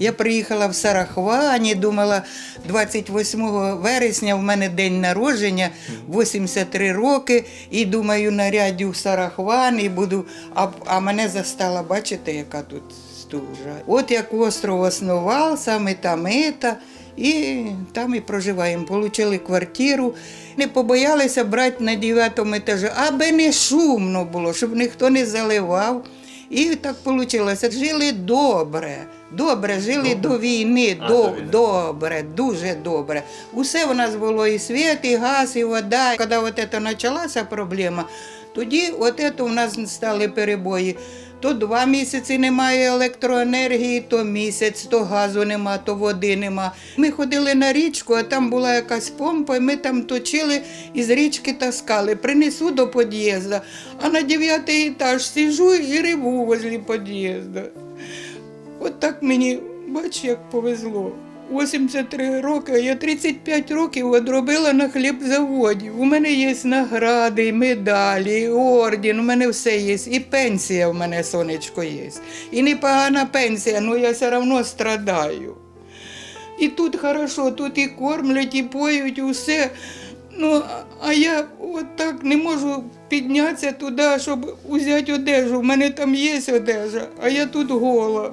Я приїхала в Сарахвані, думала, 28 вересня в мене день народження, 83 роки, і думаю, нарядю в Сарахван і буду. А, а мене застала, бачите, яка тут стужа. От як остров основав, саме там ета, і там і проживаємо. Получили квартиру. Не побоялися брати на 9 етажі, аби не шумно було, щоб ніхто не заливав. І так вийшло. Жили добре. Добре, жили до війни, А, до, до війни. добре, дуже добре. Усе у нас було і світ, і газ, і вода. Коли от це почалася проблема, тоді от це у нас стали перебої. То два місяці немає електроенергії, то місяць, то газу нема, то води нема. Ми ходили на річку, а там була якась помпа, і ми там точили і з річки таскали. Принесу до під'їзду, а на дев'ятий етаж сижу і реву возле під'їзду. От так мені, бач, як повезло. 83 роки, а я 35 років одробила на хлібзаводі. У мене є награди, медалі, орден, у мене все є. І пенсія в мене, сонечко, є. І непогана пенсія, але я все одно страдаю. І тут хорошо, тут і кормлять, і поють, усе. Ну, а я от так не можу піднятися туди, щоб взяти одежу. У мене там є одежа, а я тут гола.